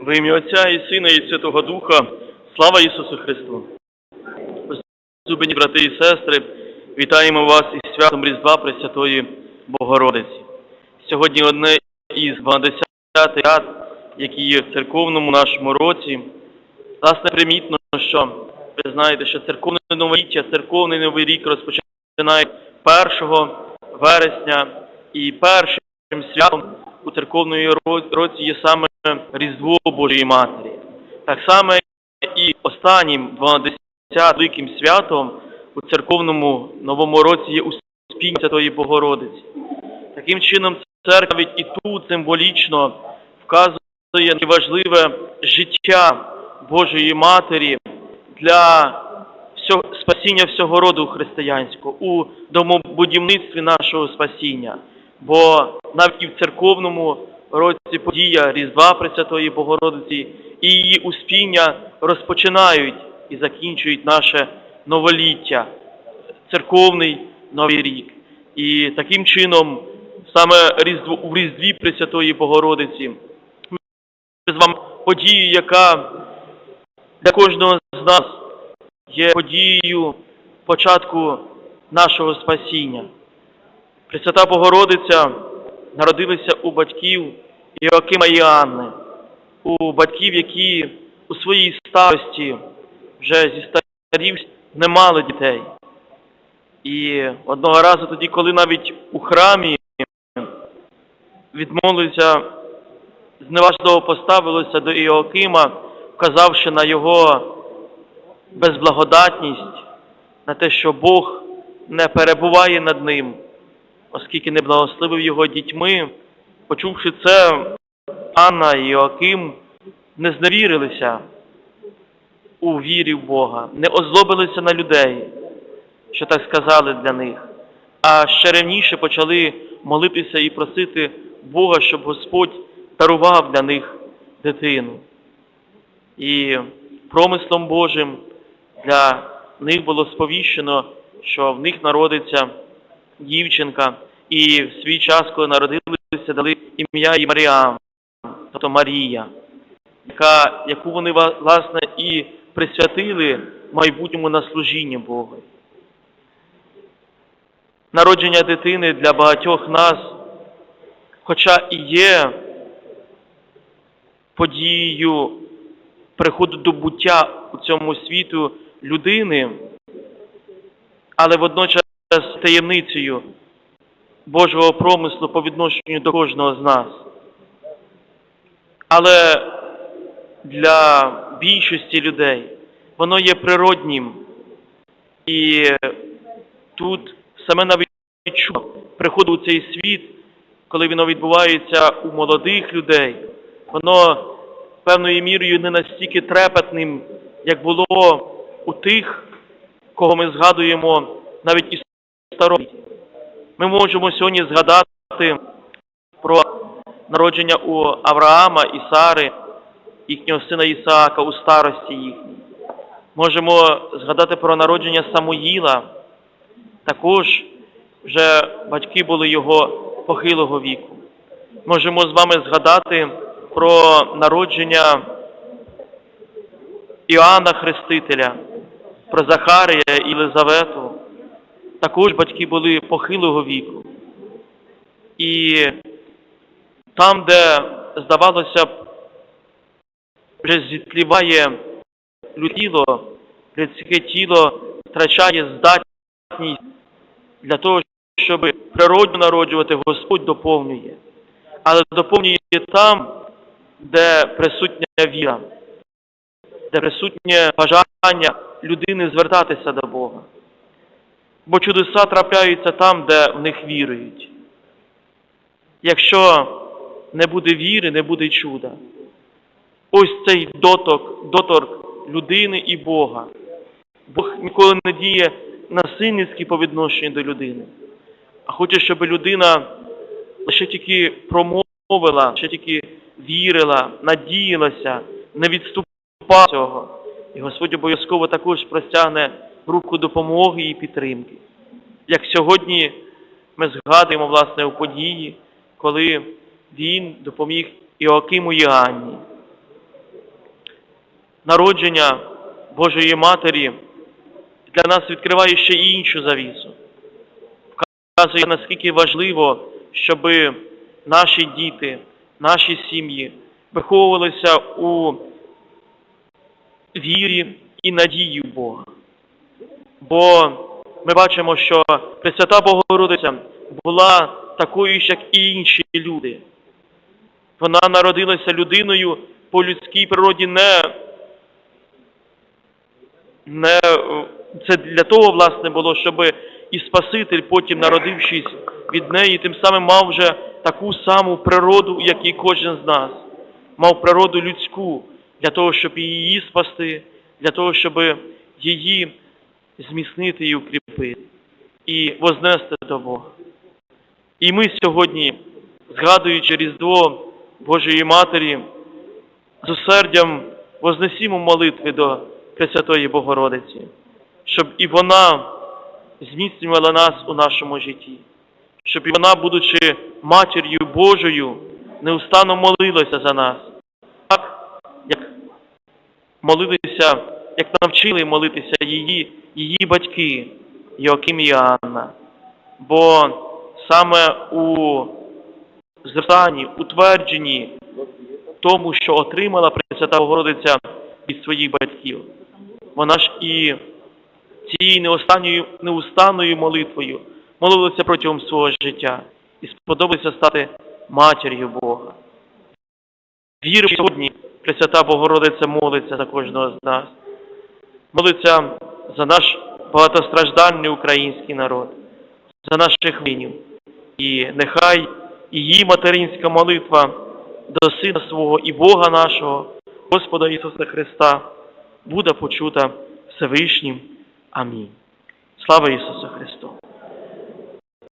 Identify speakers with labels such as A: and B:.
A: Во ім'я Отця і Сина, і Святого Духа, слава Ісусу Христу! Зубені брати і сестри, вітаємо вас із святом Різдва Пресвятої Богородиці. Сьогодні одне із 20 ряд, які є в церковному нашому році. Власне, примітно, що ви знаєте, що церковне новоліття, церковний новий рік розпочинає 1 вересня і першим святом у церковної році є саме Різдво Божої Матері. Так само і останнім 12 великим святом у церковному новому році є Успіння Святої Богородиці. Таким чином, церква навіть і тут символічно вказує на важливе життя Божої Матері для спасіння всього роду християнського у домобудівництві нашого спасіння. Бо навіть і в церковному році подія Різдва Пресвятої Богородиці і її успіння розпочинають і закінчують наше новоліття, церковний новий рік. І таким чином, саме у Різдві Пресвятої Богородиці, ми з вами подію, яка для кожного з нас є подією початку нашого спасіння. Пресвята Богородиця народилася у батьків Іоакима і Анни, у батьків, які у своїй старості вже зі старів не мали дітей. І одного разу тоді, коли навіть у храмі відмовилися, зневажливо поставилося до Іоакима, вказавши на його безблагодатність, на те, що Бог не перебуває над ним, оскільки не благословив його дітьми, почувши це, Анна і Іоаким не зневірилися у вірі в Бога, не озлобилися на людей, що так сказали для них, а ще ревніше почали молитися і просити Бога, щоб Господь дарував для них дитину. І промислом Божим для них було сповіщено, що в них народиться дівчинка, і в свій час, коли народилися, дали ім'я їй Маріам, тобто Марія, яка, яку вони власне і присвятили майбутньому на служіння Богу. Народження дитини для багатьох нас, хоча і є подією приходу до буття у цьому світу людини, але водночас таємницею Божого промислу по відношенню до кожного з нас. Але для більшості людей воно є природнім. І тут саме навіть чудо приходу у цей світ, коли воно відбувається у молодих людей, воно певною мірою не настільки трепетним, як було у тих, кого ми згадуємо навіть із старого. Ми можемо сьогодні згадати про народження у Авраама і Сари, їхнього сина Ісаака у старості їхній. Можемо згадати про народження Самуїла. Також вже батьки були його похилого віку. Можемо з вами згадати про народження Іоанна Хрестителя, про Захарія і Єлизавету. Також батьки були похилого віку. І там, де, здавалося вже зітліває тіло, людське тіло втрачає здатність для того, щоб природно народжувати, Господь доповнює. Але доповнює там, де присутня віра, де присутнє бажання людини звертатися до Бога. Бо чудеса трапляються там, де в них вірують. Якщо не буде віри, не буде чуда. Ось цей доток, доторк людини і Бога. Бог ніколи не діє насильницьки по відношенню до людини, а хоче, щоб людина лише тільки промовила, лише тільки вірила, надіялася, не відступала цього. І Господь обов'язково також простягне руку допомоги і підтримки. Як сьогодні ми згадуємо, власне, у події, коли він допоміг Іоакиму і Анні. народження Божої Матері для нас відкриває ще і іншу завісу. Вказує, наскільки важливо, щоб наші діти, наші сім'ї виховувалися у вірі і надії в Бога. Бо ми бачимо, що Пресвята Богородиця була такою ж, як і інші люди. Вона народилася людиною по людській природі не, не це для того, власне, було, щоб і Спаситель, потім народившись від неї, тим самим мав вже таку саму природу, як і кожен з нас. Мав природу людську для того, щоб її спасти, для того, щоб її зміцнити і укріпити, і вознести до Бога. І ми сьогодні, згадуючи Різдво Божої Матері, з усердям вознесімо молитви до Пресвятої Богородиці, щоб і вона зміцнювала нас у нашому житті, щоб і вона, будучи матір'ю Божою, неустанно молилася за нас, так, як молилися, як навчили молитися її, її батьки, Йоаким і Анна. Бо саме у зростанні, утвердженні тому, що отримала Пресвята Богородиця від своїх батьків. Вона ж і цією неустанною молитвою молилася протягом свого життя і сподобалося стати матір'ю Бога. Вірю, що сьогодні Пресвята Богородиця молиться за кожного з нас. Молиться за наш багатостраждальний український народ, за наших винів. І нехай її материнська молитва до Сина свого і Бога нашого, Господа Ісуса Христа, буде почута Всевишнім. Амінь. Слава Ісусу!